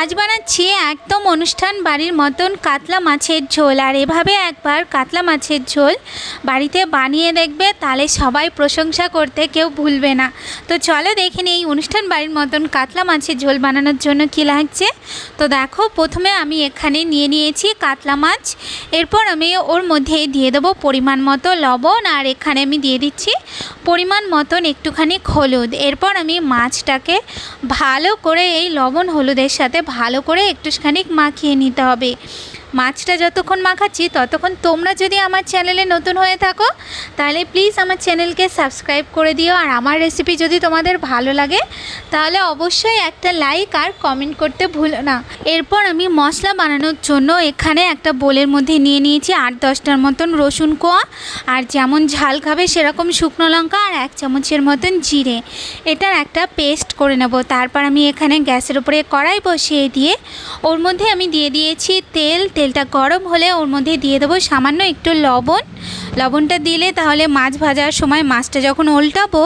আজ বানাচ্ছি একদম অনুষ্ঠান বাড়ির মতন কাতলা মাছের ঝোল। আর এভাবে একবার কাতলা মাছের ঝোল বাড়িতে বানিয়ে দেখবে, তাহলে সবাই প্রশংসা করতে কেউ ভুলবে না। তো চলো দেখে নিই অনুষ্ঠান বাড়ির মতন কাতলা মাছের ঝোল বানানোর জন্য কী লাগছে। তো দেখো, প্রথমে আমি এখানে নিয়ে নিয়েছি কাতলা মাছ। এরপর আমি ওর মধ্যে দিয়ে দেবো পরিমাণ মতো লবণ, আর এখানে আমি দিয়ে দিচ্ছি পরিমাণ মতন একটুখানি হলুদ। এরপর আমি মাছটাকে ভালো করে এই লবণ হলুদের সাথে ভালো করে একটুখানি মাখিয়ে নিতে হবে। মাছটা যতক্ষণ মাখাচ্ছি, ততক্ষণ তোমরা যদি আমার চ্যানেলে নতুন হয়ে থাকো, তাহলে প্লিজ আমার চ্যানেলকে সাবস্ক্রাইব করে দিও। আর আমার রেসিপি যদি তোমাদের ভালো লাগে, তাহলে অবশ্যই একটা লাইক আর কমেন্ট করতে ভুলো না। এরপর আমি মশলা বানানোর জন্য এখানে একটা বোলের মধ্যে নিয়ে নিয়েছি আট দশটার মতন রসুন কোয়া। আর যেমন ঝাল খাবে সেরকম শুকনো লঙ্কা আর এক চামচের মতন জিরে। এটার একটা পেস্ট করে নেব। তারপর আমি এখানে গ্যাসের উপরে কড়াই বসিয়ে দিয়ে, ওর মধ্যে আমি দিয়ে দিয়েছি তেল। তেলটা গরম হলে ওর মধ্যে দিয়ে দেবো সামান্য একটু লবণ। লবণটা দিলে তাহলে মাছ ভাজার সময় মাছটা যখন উল্টাবো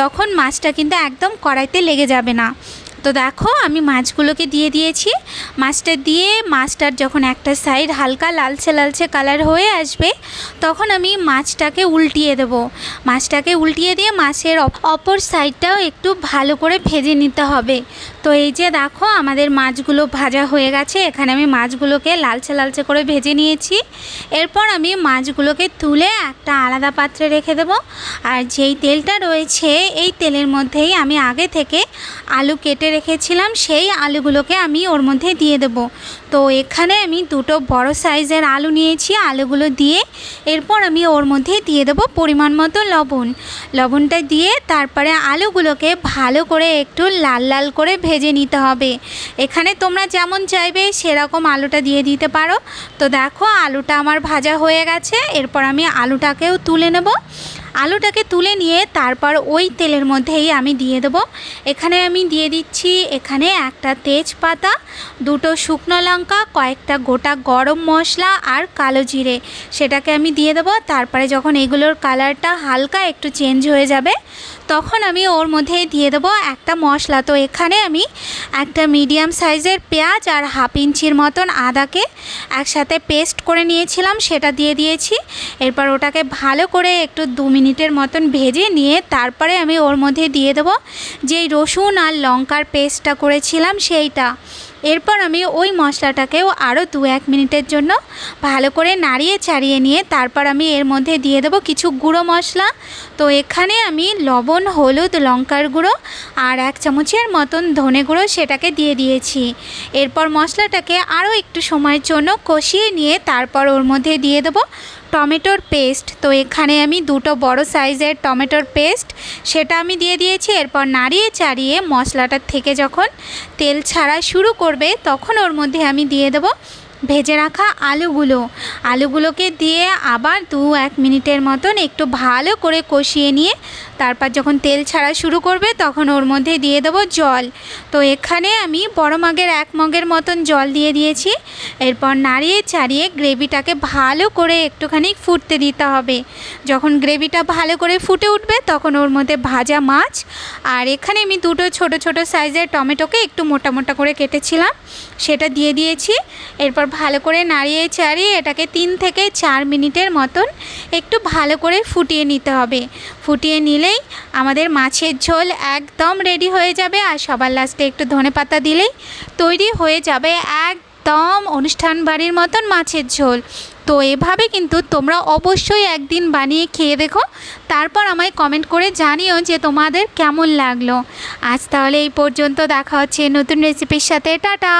তখন মাছটা কিন্তু একদম কড়াইতে লেগে যাবে না। তো দেখো, আমি মাছগুলোকে দিয়ে দিয়েছি। মাছটা দিয়ে মাছটার যখন একটা সাইড হালকা লালচে লালচে কালার হয়ে আসবে, তখন আমি মাছটাকে উল্টিয়ে দেব। মাছটাকে উল্টিয়ে দিয়ে মাছের অপ- অপর সাইডটাও একটু ভালো করে ভেজে নিতে হবে। তো এই যে দেখো, আমাদের মাছগুলো ভাজা হয়ে গেছে। এখানে আমি মাছগুলোকে লালচে লালচে করে ভেজে নিয়েছি। এরপর আমি মাছগুলোকে তুলে একটা আলাদা পাত্রে রেখে দেবো। আর যেই তেলটা রয়েছে, এই তেলের মধ্যেই আমি আগে থেকে আলু কেটে রেখেছিলাম, সেই আলুগুলোকে আমি ওর মধ্যে দিয়ে দেবো। তো এখানে আমি দুটো বড় সাইজের আলু নিয়েছি, আলুগুলো দিয়ে এরপর আমি ওর মধ্যে দিয়ে দেবো পরিমাণ মতো লবণ। লবণটা দিয়ে তারপরে আলুগুলোকে ভালো করে একটু লাল লাল করে ভেজে নিতে হবে। এখানে তোমরা যেমন চাইবে সেরকম আলুটা দিয়ে দিতে পারো। তো দেখো, আলুটা আমার ভাজা হয়ে গেছে, এরপর আমি আলুটাকেও তুলে নেব। আলুটাকে তুলে নিয়ে তারপর ওই তেলের মধ্যেই আমি দিয়ে দেবো। এখানে আমি দিয়ে দিচ্ছি এখানে একটা তেজপাতা, দুটো শুকনো লঙ্কা, কয়েকটা গোটা গরম মশলা আর কালো জিরে। সেটাকে আমি দিয়ে দেবো। তারপরে যখন এগুলোর কালারটা হালকা একটু চেঞ্জ হয়ে যাবে, তখন আমি ওর মধ্যে দিয়ে দেবো একটা মশলা। তো এখানে আমি একটা মিডিয়াম সাইজের পেঁয়াজ আর হাফ ইঞ্চির মতন আদাকে একসাথে পেস্ট করে নিয়েছিলাম। সেটা দিয়ে দিয়েছি। এরপর ওটাকে ভালো করে একটু দু মিনিটের মতন ভেজে নিয়ে তারপরে আমি ওর মধ্যে দিয়ে দেবো যেই রসুন আর লঙ্কার পেস্টটা করেছিলাম সেইটা। এরপর আমি ওই মশলাটাকেও আরও দু এক মিনিটের জন্য ভালো করে নাড়িয়ে চাড়িয়ে নিয়ে তারপর আমি এর মধ্যে দিয়ে দেবো কিছু গুঁড়ো মশলা। তো এখানে আমি লবণ, হলুদ, লঙ্কার গুঁড়ো আর এক চামচের মতন ধনে গুঁড়ো সেটাকে দিয়ে দিয়েছি। এরপর মশলাটাকে আরও একটু সময়ের জন্য কষিয়ে নিয়ে তারপর ওর মধ্যে দিয়ে দেবো টমেটোর পেস্ট। তো এখানে আমি দুটো বড় সাইজের টমেটোর পেস্ট সেটা আমি দিয়ে দিয়েছি। এরপর নাড়িয়ে চাড়িয়ে মশলাটার থেকে যখন তেল ছাড়া শুরু করবে, তখন ওর মধ্যে আমি দিয়ে দেবো ভেজে রাখা আলুগুলো। আলুগুলোকে দিয়ে আবার দু এক মিনিটের মতন একটু ভালো করে কষিয়ে নিয়ে, তারপর যখন তেল ছাড়া শুরু করবে, তখন ওর মধ্যে দিয়ে দেবো জল। তো এখানে আমি বড় মগের এক মগের মতন জল দিয়ে দিয়েছি। এরপর নাড়িয়ে চাড়িয়ে গ্রেভিটাকে ভালো করে একটুখানি ফুটতে দিতে হবে। যখন গ্রেভিটা ভালো করে ফুটে উঠবে তখন ওর মধ্যে ভাজা মাছ। আর এখানে আমি দুটো ছোট ছোট সাইজের টমেটোকে একটু মোটা মোটা করে কেটেছিলাম। সেটা দিয়ে দিয়েছি। এরপর ভালো করে নাড়িয়ে চাড়িয়ে এটাকে তিন থেকে চার মিনিটের মতন একটু ভালো করে ফুটিয়ে নিতে হবে। ফুটিয়ে নিলেই আমাদের মাছের ঝোল একদম রেডি হয়ে যাবে। আর সবার লাস্টে একটু ধনে পাতা দিলেই তৈরি হয়ে যাবে একদম অনুষ্ঠান বাড়ির মতন মাছের ঝোল। তো এভাবে কিন্তু তোমরা অবশ্যই একদিন বানিয়ে খেয়ে দেখো। তারপর আমায় কমেন্ট করে জানিও যে তোমাদের কেমন লাগল। আজ তাহলে এই পর্যন্ত দেখা হচ্ছে নতুন রেসিপির সাথে। টাটা!